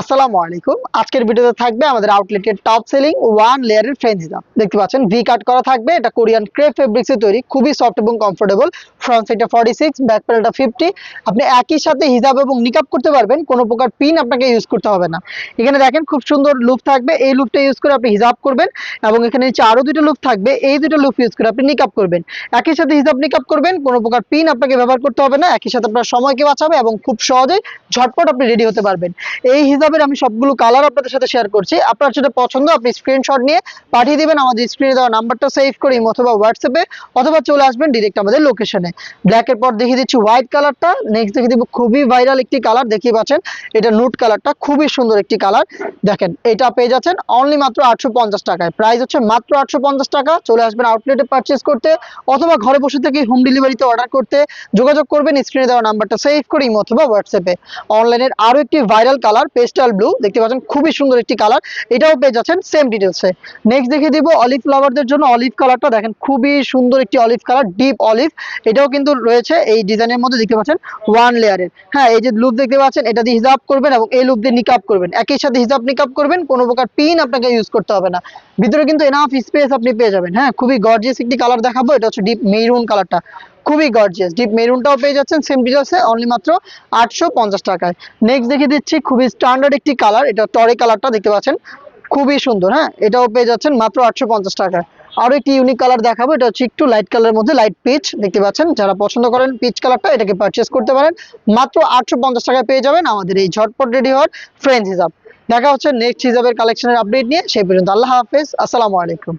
আসসালামু আলাইকুম। আজকের ভিডিওতে থাকবে আমাদের আউটলেটের টপ সেলিং ওয়ান লেয়ারের ফ্রেঞ্চ হিজাব দেখতে পাচ্ছেন ভি কাট করা থাকবে। এটা কোরিয়ান ক্রেপ ফেব্রিক্স তৈরি, খুবই সফট এবং কমফোর্টেবল ফ্রন্ট সাইডটা ফর্টি সিক্স ব্যাক প্যানেলটা ফিফটি আপনি একই সাথে হিজাব এবং নিকাপ করতে পারবেন, কোনো প্রকার পিন আপনাকে ইউজ করতে হবে না। এখানে দেখেন, খুব সুন্দর লুপ থাকবে। এই লুপটা ইউজ করে আপনি হিজাব করবেন এবং এখানে নিচে আরও দুটো লুপ থাকবে। এই দুটো লুপ ইউজ করে আপনি নিকাপ করবেন। একই সাথে হিজাব নিকাপ করবেন, কোনো প্রকার পিন আপনাকে ব্যবহার করতে হবে না। একই সাথে আপনার সময়কে বাঁচাবে এবং খুব সহজে ঝটপট আপনি রেডি হতে পারবেন। এই হিসাবের আমি সবগুলো কালার আপনাদের সাথে শেয়ার করছি, আপনার যেটা পছন্দ, আপনি স্ক্রিনশট নিয়ে পাঠিয়ে দিবেন, আমাদের স্ক্রিনে দেওয়া নাম্বারটা সেভ করে অথবা হোয়াটসঅ্যাপে অথবা চলে আসবেন ডিরেক্ট আমাদের লোকেশনে ব্ল্যাকের পর দেখিয়ে দিচ্ছি হোয়াইট কালারটা নেক্সট দেখিয়ে দিব খুবই ভাইরাল একটি কালার দেখিয়ে পাচ্ছেন, এটা নুট কালারটা খুবই সুন্দর একটি কালার দেখেন, এটা পেয়ে যাচ্ছেন অনলি মাত্র আটশো পঞ্চাশ টাকায়। প্রাইস হচ্ছে মাত্র আটশো পঞ্চাশ টাকা, চলে আসবেন আউটলেটে পারচেস করতে, অথবা ঘরে বসে থেকে হোম ডেলিভারিতে অর্ডার করতে, যোগাযোগ করবেন স্ক্রিনে দেওয়া নাম্বারটা সেভ করে অথবা হোয়াটসঅ্যাপে অনলাইনের আরও একটি ভাইরাল কালার পেস্টাল ব্লু দেখতে পাচ্ছেন, খুবই সুন্দর একটি কালার এটাও পেয়ে যাচ্ছেন সেম ডিটেলসে নেক্সট দেখিয়ে দিব অলিভ ফ্লাওয়ারদের জন্য অলিভ কালারটা দেখেন, খুবই সুন্দর একটি অলিভ কালার ডিপ অলিভ এটাও কিন্তু রয়েছে, এই ডিজাইনের মধ্যে দেখতে পাচ্ছেন ওয়ান লেয়ারের হ্যাঁ এই যে লুপ দেখতে পাচ্ছেন, এটা দিয়ে হিজাব করবেন এবং এই লুপ দিয়ে নিকাপ করবেন। একই সাথে হিজাব নিকাপ করবেন, কোনো প্রকার পিন আপনাকে ইউজ করতে হবে না। ভিতরে কিন্তু এনাফ স্পেস আপনি পেয়ে যাবেন। হ্যাঁ খুবই গর্জিয়াস একটি কালার দেখাবো, এটা হচ্ছে ডিপ মেরুন কালারটা খুবই গর্জিয়াস ডিপ মেরুনটাও পেয়ে যাচ্ছেন সেম ডিটেলসে অনলি মাত্র আটশো পঞ্চাশ টাকায়। নেক্সট দেখিয়ে দিচ্ছি, খুবই স্ট্যান্ডার্ড একটি কালার এটা টরে কালারটা দেখতে পাচ্ছেন। খুবই সুন্দর হ্যাঁ? এটাও পেয়ে যাচ্ছেন মাত্র আটশো পঞ্চাশ টাকায়। আরও একটি ইউনিক কালার দেখাবো, এটা হচ্ছে একটু লাইট কালারের মধ্যে লাইট পিচ দেখতে পাচ্ছেন? যারা পছন্দ করেন পিচ কালারটা এটাকে পারচেস করতে পারেন। মাত্র আটশো পঞ্চাশ টাকায় পেয়ে যাবেন আমাদের এই ঝটপট রেডি হওয়ার ফ্রেন্ড হিসাব। দেখা হচ্ছে নেক্সট হিসাবের কালেকশনের আপডেট নিয়ে, সেই পর্যন্ত আল্লাহ হাফেজ, আসসালামু আলাইকুম।